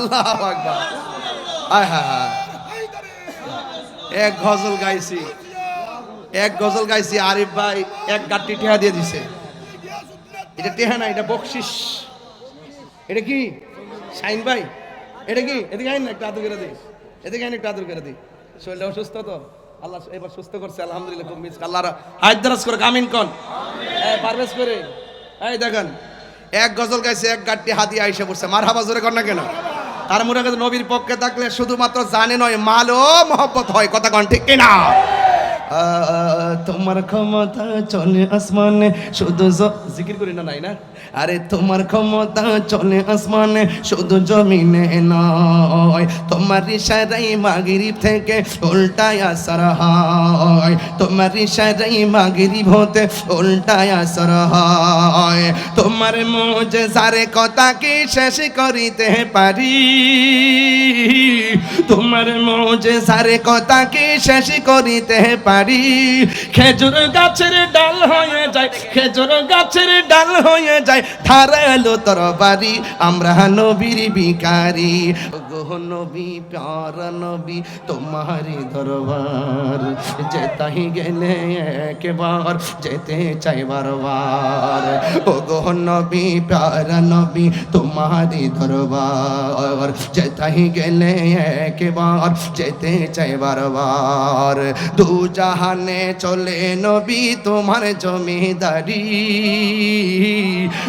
আল্লাহ আকবার। এক গজল গাইছি। এক গজল গাইছি আরিফ ভাই এক গাট্টি টেহা দিয়ে দিছে। এটা টেহা না, এটা বকশিস। এটা কি? ভাই। এটা কি? এদিকে আইন না, একটু আদর করে দিই এদিকে আইন একটু আদর করে দিই শরীরটা অসুস্থ তো? আল্লাহ এবার সুস্থ করছে, আলহামদুলিল্লাহ, খুব মিস আল্লাহ হায়দ্রাস করে কামিন কন। পারভেজ করে। এই, দেখেন। এক গজল গাইছে, এক গাট্টি হাতি আইসে পড়ছে। মার হাবা জোরে কর না কেন? তার মনে নবীর পক্ষে থাকলে শুধুমাত্র জানে নয় মালও মহব্বত হয়। কথা কন ঠিক কিনা? তোমার ক্ষমতা চলে আসমানে। শুধু জিকির করি না, নাই না? আরে, তোমার ক্ষমতা চলে আসমানে, শুধু জমিনে নয়। তোমার ইশারাই মাগরিব থেকে উল্টায় আসর হয়। তোমার ইশারাই মাগরিব হতে উল্টায় আসর হয়। তোমার মোজে সারে কথা কি শেষ করিতে পারি? তোমার মোজে সারে কথা কি শেষ করিতে পারি? খেজুর গাছের ডাল হয়ে যায়, খেজুর গাছের ডাল হয়ে যায়। ধারালো তোর বাড়ি, আমরা নবীর বিকারি গো নবী, প্যার নবী, তোমারি দরবার। যেতাই গেলে একবার, যেতে চাই বারবার। ও গো নবী, প্যার নবী, তোমারি দরবার। যেতাই গেলে একবার, যেতে চাই বারবার। দু জাহানে চলে নবী, তোমার জমিদারি।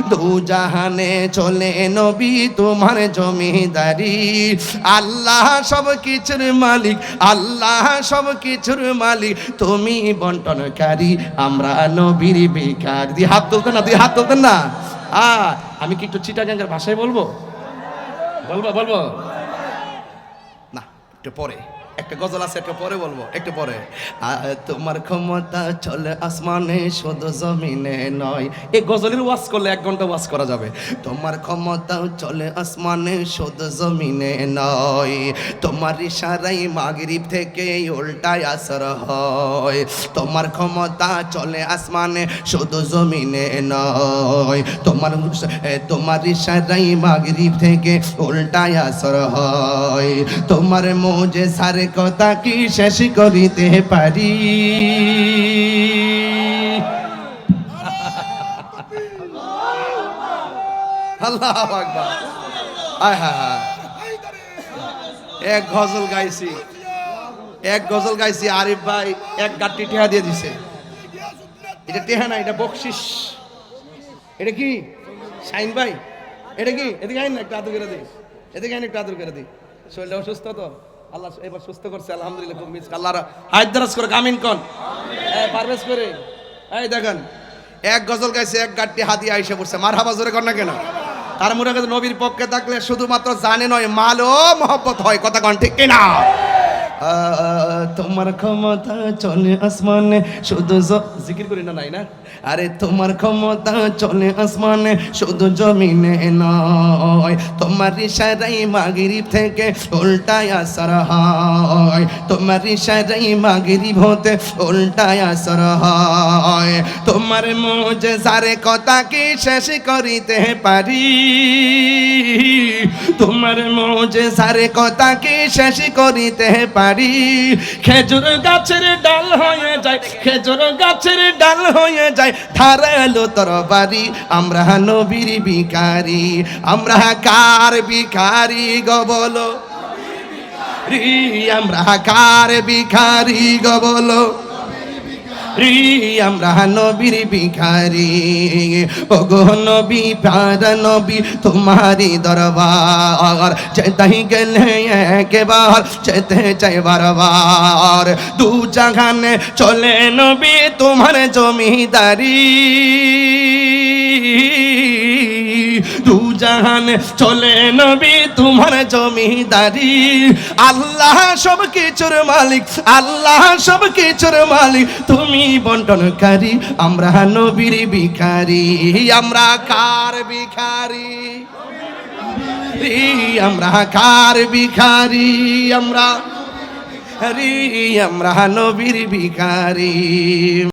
দু জাহানে চলে নবী, তোমার জমিদারি। আল্লাহ সব কিছুর মালিক, আল্লাহ সব কিছুর মালিক। তুমি বন্টনকারী, আমরা নবীর বেকার দিয়ে হাত তুলতেন না, দিয়ে হাত তুলতেন না। আ, আমি কি একটু চিটাগাঙ্গের ভাষায় বলব? বলব বলব। না, একটু পরে। একটা গজল আছে, একটা পরে বলব, একটু পরে। তোমার ক্ষমতা চলে আসমানে, শুধু জমিনে নয়। এই গজলের ওয়াজ করলে এক ঘণ্টা ওয়াজ করা যাবে। তোমার ক্ষমতা চলে আসমানে, শুধু জমিনে নয়। তোমার ইশারাই মাগরিব থেকে উল্টায় আসর হয়। তোমার ক্ষমতা চলে আসমানে, শুধু জমিনে নয়। তোমার তোমার ইশারাই মাগরিব থেকে উল্টায় আসর হয়। তোমার মোজে সারে কথা কি শেষ করিতে পারি? এক গজল গাইছি। এক গজল গাইছি আরিফ ভাই, এক গাট্টি টেহা দিয়ে দিছে। এটা টেহা না, এটা বকশিস। এটা কি? শাইন ভাই। এটা কি? এদিকে আইন না, একটু আদর করে দিই এদিকে আইন একটু আদর করে দিই শরীরটা অসুস্থ তো? আল্লাহ এবার সুস্থ করছে, আলহামদুলিল্লাহ, খুব মিস আল্লাহ করে কন। পারভেজ করে। এই, দেখেন, এক গজল গাইছে, এক গাট্টি হাতি আইসে পড়ছে। মার হাবা জোরে কর না কেন? তার মনে করে নবীর পক্ষে থাকলে শুধুমাত্র জানে নয় মালও মহব্বত হয়। কথা কন ঠিক কিনা? তোমার ক্ষমতা চলে আসমানে, শুধু জিকির করি না নাই না? আরে, তোমার ক্ষমতা চলে আসমানে, শুধু জমিনে নয় তোমার ইশারাই মাগরিব থেকে উল্টায় আসর হয়। তোমার ইশারাই মাগরিব হতে উল্টায় আসর হয়। তোমার মোজে সারে কথা কি শেষ করিতে পারি? তোমার মোজে সারে কথা কি শেষ করিতে পারি? খেজুর গাছের ডাল হয়ে যায়, খেজুর গাছের ডাল হয়ে যায়, ধারালো তোর বাড়ি আমরা নবীর বিকারি আমরা কার বিকারি গো বলো? রি, আমরা কার বিকারি গো বলো? রি, আমরা নবীর ভিখারি। ও গো নবী প্যার নবী তোমারি দরবার। যেতাই গেলে একবার, যেতে চাই বারবার। দু জাগানে চলে নবী, তোমার জমিদারি। দু চলে নবী তোমার জমিদারি। আল্লাহ সব কিছুর মালিক, আল্লাহ সব কিছুর মালিক। তুমি বন্টনকারী, আমরা নবীর ভিখারি। আমরা কার ভিখারি? আমরা কার ভিখারি? আমরা আমরা নবীর ভিখারি।